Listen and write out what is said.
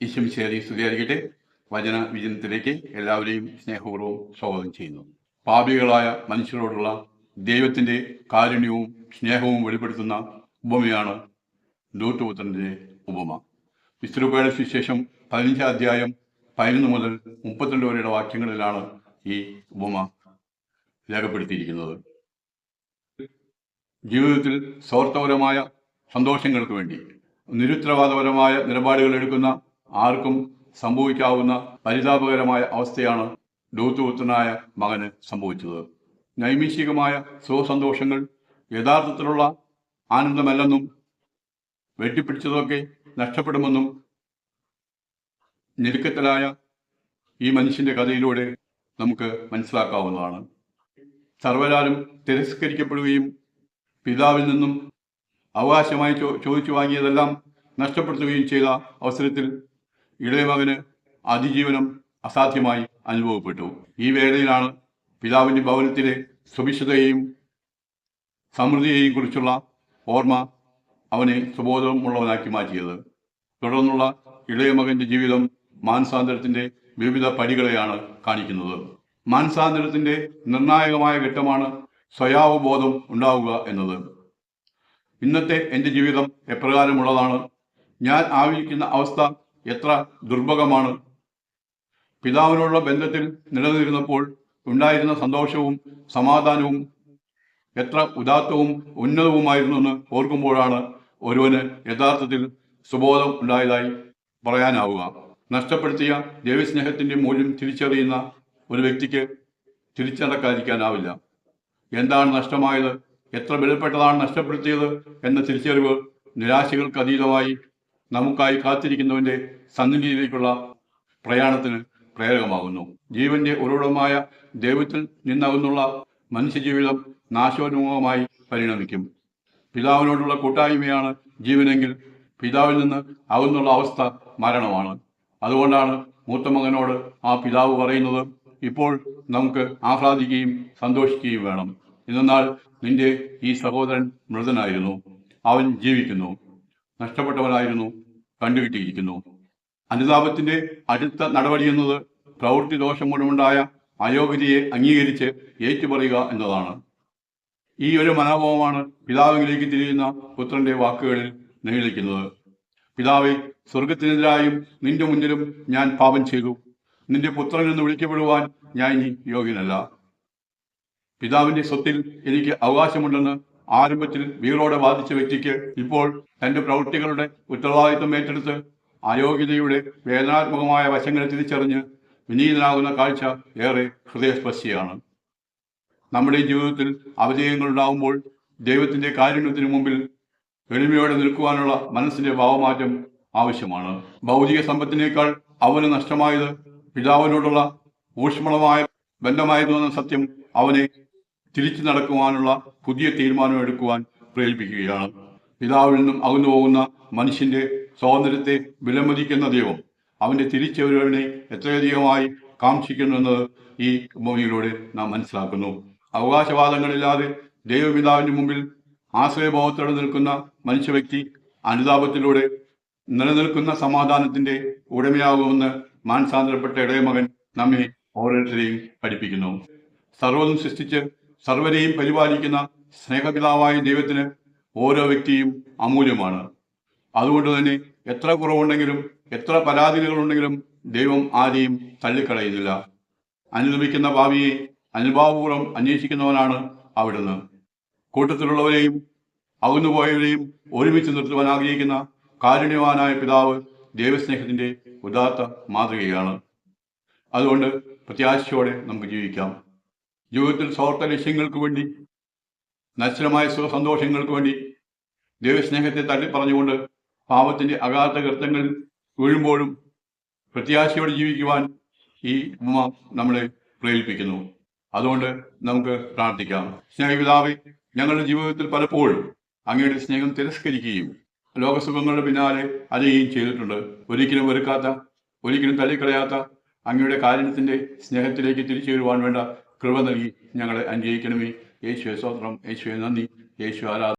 ഈശ്വം ശേരി സ്തുതിയായിരിക്കട്ടെ. വചന വിജനത്തിലേക്ക് എല്ലാവരെയും സ്നേഹപൂർവം സ്വാഗതം ചെയ്യുന്നു. പാപികളായ മനുഷ്യരോടുള്ള ദൈവത്തിന്റെ കാരുണ്യവും സ്നേഹവും വെളിപ്പെടുത്തുന്ന ഉപമയാണ് ദൂട്ടുപുത്രന്റെ ഉപമ. വിസ്തൃപയുടെ സുശേഷം പതിനഞ്ചാം അധ്യായം പതിനൊന്ന് മുതൽ മുപ്പത്തിരണ്ട് വരെയുള്ള വാക്യങ്ങളിലാണ് ഈ ഉപമ രേഖപ്പെടുത്തിയിരിക്കുന്നത്. ജീവിതത്തിൽ സ്വാർത്ഥപരമായ സന്തോഷങ്ങൾക്ക് വേണ്ടി നിരുത്തരവാദപരമായ നിലപാടുകൾ എടുക്കുന്ന ആർക്കും സംഭവിക്കാവുന്ന പരിതാപകരമായ അവസ്ഥയാണ് ലൂത്തുപുത്രനായ മകന് സംഭവിച്ചത്. നൈമിഷികമായ സുഖസന്തോഷങ്ങൾ യഥാർത്ഥത്തിലുള്ള ആനന്ദമല്ലെന്നും വെട്ടിപ്പിടിച്ചതൊക്കെ നഷ്ടപ്പെടുമെന്നും ഞെരുക്കത്തിലായ ഈ മനുഷ്യന്റെ കഥയിലൂടെ നമുക്ക് മനസ്സിലാക്കാവുന്നതാണ്. സർവരാലും തിരസ്കരിക്കപ്പെടുകയും പിതാവിൽ നിന്നും അവകാശമായി ചോദിച്ചു വാങ്ങിയതെല്ലാം നഷ്ടപ്പെടുത്തുകയും ചെയ്ത അവസരത്തിൽ ഇളയമകന് അതിജീവനം അസാധ്യമായി അനുഭവപ്പെട്ടു. ഈ വേളയിലാണ് പിതാവിന്റെ ഭവനത്തിലെ സുഭിക്ഷതയെയും സമൃദ്ധിയെയും കുറിച്ചുള്ള ഓർമ്മ അവനെ സുബോധമുള്ളവനാക്കി മാറ്റിയത്. തുടർന്നുള്ള ഇളയ മകന്റെ ജീവിതം മാനസാന്തരത്തിന്റെ വിവിധ പടികളെയാണ് കാണിക്കുന്നത്. മാനസാന്തരത്തിന്റെ നിർണായകമായ ഘട്ടമാണ് സ്വയാവബോധം ഉണ്ടാവുക എന്നത്. ഇന്നത്തെ എന്റെ ജീവിതം എപ്രകാരമുള്ളതാണ്? ഞാൻ ആവശ്യിക്കുന്ന അവസ്ഥ എത്ര ദുർഭകമാണ് പിതാവിനോടുള്ള ബന്ധത്തിൽ നിലനിന്നിരുന്നപ്പോൾ ഉണ്ടായിരുന്ന സന്തോഷവും സമാധാനവും എത്ര ഉദാത്തവും ഉന്നതവുമായിരുന്നു എന്ന് ഓർക്കുമ്പോഴാണ് ഒരുവന് യഥാർത്ഥത്തിൽ സുബോധം ഉണ്ടായതായി പറയാനാവുക. നഷ്ടപ്പെടുത്തിയ ദൈവസ്നേഹത്തിന്റെ മൂല്യം തിരിച്ചറിയുന്ന ഒരു വ്യക്തിക്ക് തിരിച്ചടക്കാതിരിക്കാനാവില്ല. എന്താണ് നഷ്ടമായത്? എത്ര വിലപ്പെട്ടതാണ് നഷ്ടപ്പെടുത്തിയത്? എന്ന തിരിച്ചറിവ് നിരാശകൾക്ക് അതീതമായി നമുക്കായി കാത്തിരിക്കുന്നവന്റെ സന്നിധിയിലേക്കുള്ള പ്രയാണത്തിന് പ്രേരകമാകുന്നു. ജീവന്റെ ഉറവിടമായ ദൈവത്തിൽ നിന്നകുന്നുള്ള മനുഷ്യജീവിതം നാശോന്മുഖമായി പരിണമിക്കും. പിതാവിനോടുള്ള കൂട്ടായ്മയാണ് ജീവനെങ്കിൽ പിതാവിൽ നിന്ന് ആകുന്നുള്ള അവസ്ഥ മരണമാണ്. അതുകൊണ്ടാണ് മൂത്ത മകനോട് ആ പിതാവ് പറയുന്നത് ഇപ്പോൾ നമുക്ക് ആഹ്ലാദിക്കുകയും സന്തോഷിക്കുകയും വേണം. എന്നാൽ നിന്റെ ഈ സഹോദരൻ മൃതനായിരുന്നു. അവൻ ജീവിക്കുന്നു. നഷ്ടപ്പെട്ടവനായിരുന്നു. കണ്ടുകിട്ടിയിരിക്കുന്നു. അനുതാപത്തിന്റെ അടുത്ത നടപടി എന്നത് പ്രവൃത്തി ദോഷം മൂലമുണ്ടായ അയോഗ്യതയെ അംഗീകരിച്ച് ഏറ്റുപറയുക എന്നതാണ്. ഈ ഒരു മനോഭാവമാണ് പിതാവിലേക്ക് തിരിയുന്ന പുത്രന്റെ വാക്കുകളിൽ നിഴലിക്കുന്നത്. പിതാവെ സ്വർഗത്തിനെതിരായും നിന്റെ മുന്നിലും ഞാൻ പാപം ചെയ്തു. നിന്റെ പുത്രൻ എന്ന് വിളിക്കപ്പെടുവാൻ ഞാൻ ഇനി യോഗ്യനല്ല. പിതാവിന്റെ സ്വത്തിൽ എനിക്ക് അവകാശമുണ്ടെന്ന് ആരംഭത്തിൽ വീറോടെ വാദിച്ച വ്യക്തിക്ക് ഇപ്പോൾ തന്റെ പ്രവൃത്തികളുടെ ഉത്തരവാദിത്വം ഏറ്റെടുത്ത് അയോഗ്യതയുടെ വേദനാത്മകമായ വശങ്ങളെ തിരിച്ചറിഞ്ഞ് വിനീതനാകുന്ന കാഴ്ച ഏറെ ഹൃദയസ്പർശിയാണ്. നമ്മുടെ ജീവിതത്തിൽ അവജയങ്ങൾ ഉണ്ടാകുമ്പോൾ ദൈവത്തിന്റെ കാരുണ്യത്തിന് മുമ്പിൽ എളിമയോടെ നിൽക്കുവാനുള്ള മനസ്സിന്റെ ഭാവമാറ്റം ആവശ്യമാണ്. ഭൗതിക സമ്പത്തിനേക്കാൾ അവന് നഷ്ടമായത് പിതാവിനോടുള്ള ഊഷ്മളമായ ബന്ധമായിരുന്നു എന്ന സത്യം അവനെ തിരിച്ചു നടക്കുവാനുള്ള പുതിയ തീരുമാനം എടുക്കുവാൻ പ്രേരിപ്പിക്കുകയാണ്. പിതാവിൽ നിന്നും അകന്നു പോകുന്ന മനുഷ്യന്റെ സ്വാതന്ത്ര്യത്തെ വിലമതിക്കുന്ന ദൈവം അവന്റെ തിരിച്ചുവരവിനെ എത്രയധികമായി കാക്ഷിക്കുന്നുവെന്നത് ഈ ഭൂമിയിലൂടെ നാം മനസ്സിലാക്കുന്നു. അവകാശവാദങ്ങളില്ലാതെ ദൈവപിതാവിന്റെ മുമ്പിൽ ആശ്രയഭാവത്തോടെ നിൽക്കുന്ന മനുഷ്യ വ്യക്തി അനുതാപത്തിലൂടെ നിലനിൽക്കുന്ന സമാധാനത്തിന്റെ ഉടമയാകുമെന്ന് മാനസാന്തരപ്പെട്ട ഇടയമകൻ നമ്മെ ഓരോരുത്തരെയും പഠിപ്പിക്കുന്നു. സർവതും സൃഷ്ടിച്ച് സർവരെയും പരിപാലിക്കുന്ന സ്നേഹപിതാവായ ദൈവത്തിന് ഓരോ വ്യക്തിയും അമൂല്യമാണ്. അതുകൊണ്ട് തന്നെ എത്ര കുറവുണ്ടെങ്കിലും എത്ര പരാതികളുണ്ടെങ്കിലും ദൈവം ആരെയും തള്ളിക്കളയുന്നില്ല. അനുദപിക്കുന്ന ഭാവിയെ അനുഭാവപൂർവം അന്വേഷിക്കുന്നവനാണ് അവിടുന്ന്. കൂട്ടത്തിലുള്ളവരെയും അകന്നുപോയവരെയും ഒരുമിച്ച് നിർത്തുവാൻ ആഗ്രഹിക്കുന്ന കാരുണ്യവാനായ പിതാവ് ദൈവസ്നേഹത്തിന്റെ ഉദാത്ത മാതൃകയാണ്. അതുകൊണ്ട് പ്രത്യാശയോടെ നമുക്ക് ജീവിക്കാം. ജീവിതത്തിൽ സ്വാർത്ഥ ലക്ഷ്യങ്ങൾക്ക് വേണ്ടി നശ്വരമായ സുഖ സന്തോഷങ്ങൾക്ക് വേണ്ടി ദൈവസ്നേഹത്തെ തള്ളി പറഞ്ഞുകൊണ്ട് പാപത്തിന്റെ അഗാധ കൃത്യങ്ങളിൽ വീഴുമ്പോഴും പ്രത്യാശയോടെ ജീവിക്കുവാൻ ഈ ഉമ്മ നമ്മളെ പ്രേരിപ്പിക്കുന്നു. അതുകൊണ്ട് നമുക്ക് പ്രാർത്ഥിക്കാം. സ്നേഹപിതാവെ ഞങ്ങളുടെ ജീവിതത്തിൽ പലപ്പോഴും അങ്ങയുടെ സ്നേഹം തിരസ്കരിക്കുകയും ലോകസുഖങ്ങളുടെ പിന്നാലെ അലയുകയും ചെയ്തിട്ടുണ്ട്. ഒരിക്കലും വെറുക്കാത്ത ഒരിക്കലും തള്ളിക്കളയാത്ത അങ്ങയുടെ കാരുണ്യത്തിന്റെ സ്നേഹത്തിലേക്ക് തിരിച്ചു വരുവാൻ വേണ്ട കൃപ നൽകി ഞങ്ങളെ അനുഗ്രഹിക്കണമേ. യേശുവെ സ്വത്രം യേശുവെ നന്ദി. യേശു ആരാധന.